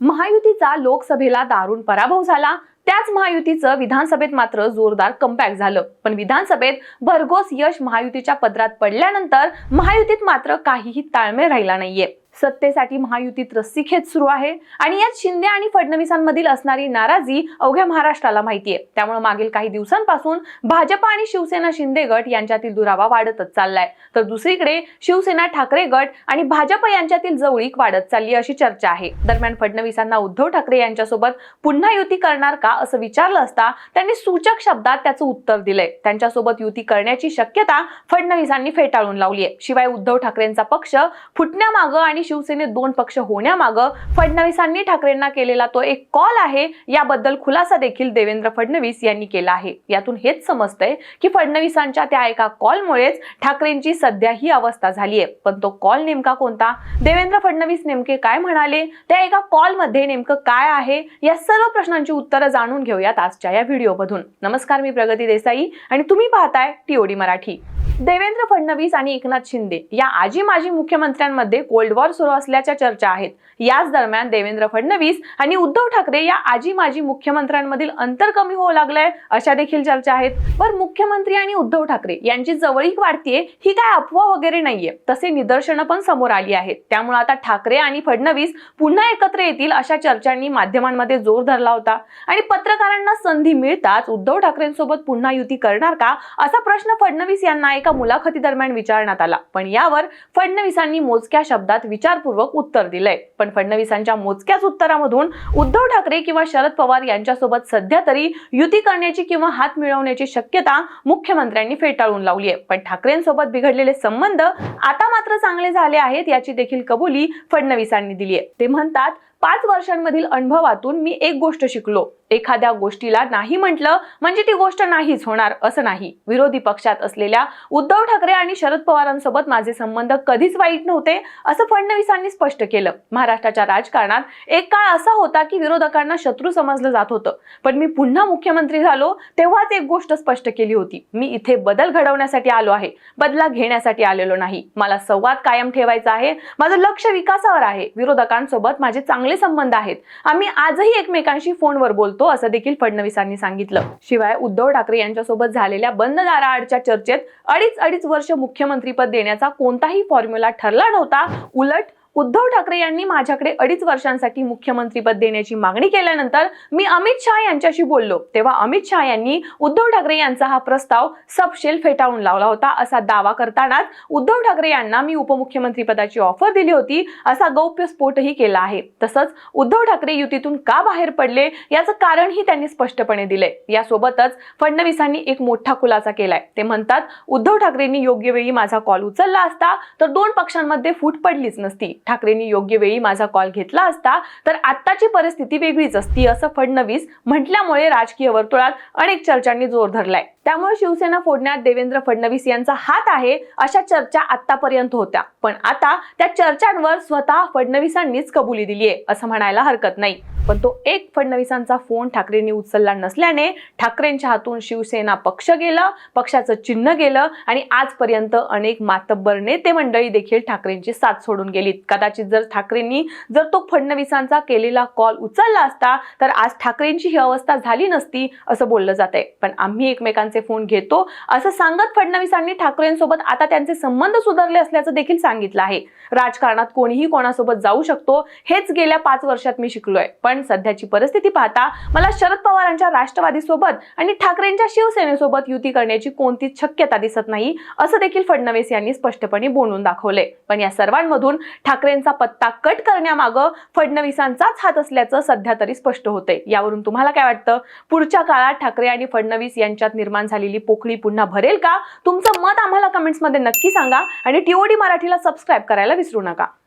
महायुतीचा लोकसभेला दारुण पराभव झाला. त्याच महायुतीचं विधानसभेत मात्र जोरदार कमबॅक झालं. पण विधानसभेत भरघोस यश महायुतीच्या पदरात पडल्यानंतर महायुतीत मात्र काहीही ताळमेळ राहिला नाहीये. सत्तेसाठी महायुतीत रस्सीखेच सुरू आहे. आणि यात शिंदे आणि फडणवीसांमधील असणारी नाराजी अवघ्या महाराष्ट्राला माहितीये त्यामुळे मागील काही दिवसांपासून भाजप आणि शिवसेना शिंदे गट यांच्यातील दुरावा वाढतच चाललाय. तर दुसरीकडे शिवसेना ठाकरे गट आणि भाजप यांच्यातील जवळीक वाढत चालली अशी चर्चा आहे. दरम्यान फडणवीसांना उद्धव ठाकरे यांच्यासोबत पुन्हा युती करणार का असं विचारलं असता त्यांनी सूचक शब्दात त्याचं उत्तर दिलंय. त्यांच्यासोबत युती करण्याची शक्यता फडणवीसांनी फेटाळून लावली आहे शिवाय उद्धव ठाकरेंचा पक्ष फुटण्यामागं आणि शिवसेनेत दोन पक्ष होण्यामागं फडणवीसांनी ठाकरेंना केलेला तो एक कॉल आहे याबद्दल खुलासा देखील देवेंद्र फडणवीस यांनी केला आहे. यातून हेच समजतंय की फडणवीसांच्या त्या एका कॉलमुळेच ठाकरेंची सध्या ही अवस्था झाली आहे पण तो कॉल नेमका कोणता? देवेंद्र फडणवीस नेमके काय म्हणाले? त्या एका कॉलमध्ये नेमकं काय आहे? या सर्व प्रश्नांची उत्तरं जाणून घेऊयात आजच्या या व्हिडिओमधून नमस्कार मी प्रगती देसाई आणि तुम्ही पाहताय टीओडी मराठी. देवेंद्र फडणवीस आणि एकनाथ शिंदे या आजी माजी मुख्यमंत्र्यांमध्ये कोल्ड वॉर सुरू असल्याच्या चर्चा आहेत. याच दरम्यान देवेंद्र फडणवीस आणि उद्धव ठाकरे या आजी माजी मुख्यमंत्र्यांमधील अंतर कमी होऊ लागलंय अशा देखील चर्चा आहेत. पण मुख्यमंत्री आणि उद्धव ठाकरे यांची जवळीक वाढतीये ही काय अफवा वगैरे नाहीये. तसे निदर्शनं पण समोर आली आहेत. त्यामुळे आता ठाकरे आणि फडणवीस पुन्हा एकत्र येतील अशा चर्चांनी माध्यमांमध्ये जोर धरला होता. आणि पत्रकारांना संधी मिळताच उद्धव ठाकरेंसोबत पुन्हा युती करणार का? असा प्रश्न फडणवीस यांना एक मुलाखती दरम्यान विचारण्यात आला. पण यावर फडणवीसांनी मोजक्या शब्दात विचारपूर्वक उत्तर दिलंय. पण फडणवीसांच्या मोजक्याच उत्तरामधून उद्धव ठाकरे किंवा शरद पवार यांच्यासोबत सध्या तरी युती करण्याची किंवा हात मिळवण्याची शक्यता मुख्यमंत्र्यांनी फेटाळून लावली आहे पण ठाकरेंसोबत बिघडलेले संबंध आता मात्र चांगले झाले आहेत याची देखील कबुली फडणवीसांनी दिली आहे ते म्हणतात पाच वर्षांमधील अनुभवातून मी एक गोष्ट शिकलो. एखाद्या गोष्टीला नाही म्हटलं म्हणजे ती गोष्ट नाहीच होणार असं नाही. विरोधी पक्षात असलेल्या उद्धव ठाकरे आणि शरद पवारांसोबत माझे संबंध कधीच वाईट नव्हते असं फडणवीसांनी स्पष्ट केलं. महाराष्ट्राच्या राजकारणात एक काळ असा होता की विरोधकांना शत्रू समजलं जात होतं. पण मी पुन्हा मुख्यमंत्री झालो तेव्हाच एक गोष्ट स्पष्ट केली होती. मी इथे बदल घडवण्यासाठी आलो आहे. बदला घेण्यासाठी आलेलो नाही. मला संवाद कायम ठेवायचा आहे. माझं लक्ष विकासावर आहे. विरोधकांसोबत माझे चांगले संबंध आहेत. आम्ही आजही एकमेकांशी फोनवर बोलतो असं देखील फडणवीसांनी सांगितलं. शिवाय उद्धव ठाकरे यांच्यासोबत झालेल्या बंद दाराआडच्या चर्चेत अडीच अडीच वर्ष मुख्यमंत्रीपद देण्याचा कोणताही फॉर्म्युला ठरला नव्हता. उलट उद्धव ठाकरे यांनी माझ्याकडे अडीच वर्षांसाठी मुख्यमंत्रीपद देण्याची मागणी केल्यानंतर मी अमित शहा यांच्याशी बोललो. तेव्हा अमित शहा यांनी उद्धव ठाकरे यांचा हा प्रस्ताव सपशेल फेटाळून लावला होता. असा दावा करतानाच उद्धव ठाकरे यांना मी उपमुख्यमंत्रीपदाची ऑफर दिली होती. असा गौप्यस्फोटही केला आहे. तसंच उद्धव ठाकरे युतीतून का बाहेर पडले याचं कारणही त्यांनी स्पष्टपणे दिलंय. यासोबतच फडणवीसांनी एक मोठा खुलासा केलाय. ते म्हणतात उद्धव ठाकरेंनी योग्य वेळी माझा कॉल उचलला असता तर दोन पक्षांमध्ये फूट पडलीच नसती. ठाकरेंनी योग्य वेळी माझा कॉल घेतला असता तर आत्ताची परिस्थिती वेगळीच असती असं फडणवीस म्हटल्यामुळे राजकीय वर्तुळात अनेक चर्चांनी जोर धरलाय. त्यामुळे शिवसेना फोडण्यात देवेंद्र फडणवीस यांचा हात आहे अशा चर्चा आतापर्यंत होत्या. पण आता त्या चर्चांवर स्वतः फडणवीसांनीच कबुली दिली आहे असं म्हणायला हरकत नाही. पण तो एक फडणवीसांचा फोन ठाकरेंनी उचलला नसल्याने ठाकरेंच्या हातून शिवसेना पक्ष गेलं पक्षाचं चिन्ह गेलं आणि आजपर्यंत अनेक मातब्बर नेते मंडळी देखील ठाकरेंची साथ सोडून गेलीत. कदाचित जर ठाकरेंनी जर तो फडणवीसांचा केलेला कॉल उचलला असता तर आज ठाकरेंची ही अवस्था झाली नसती असं बोललं जात आहे पण आम्ही एकमेकांचे फोन घेतो. असं सांगत फडणवीसांनी ठाकरेंसोबत आता त्यांचे संबंध सुधारले असल्याचं देखील सांगितलं आहे. राजकारणात कोणीही कोणासोबत जाऊ शकतो. हेच गेल्या पाच वर्षात मी शिकलोय. पण सध्याची परिस्थिती पाहता मला शरद पवारांच्या राष्ट्रवादी सोबत आणि ठाकरेंच्या शिवसेनेसोबत युती करण्याची कोणतीच शक्यता दिसत नाही असं देखील फडणवीस यांनी स्पष्टपणे बोलून दाखवले. पण या सर्वांमधून ठाकरेंचा पत्ता कट करण्यामागं फडणवीसांचाच हात असल्याचं सध्या तरी स्पष्ट होतंय. यावरून तुम्हाला काय वाटतं? पुढच्या काळात ठाकरे आणि फडणवीस यांच्यात निर्माण निर्माण झालेली पोकळी पुन्हा भरेल का? तुमचं मत आम्हाला कमेंट्समध्ये नक्की सांगा आणि टीओडी मराठीला सबस्क्राईब करायला विसरू नका.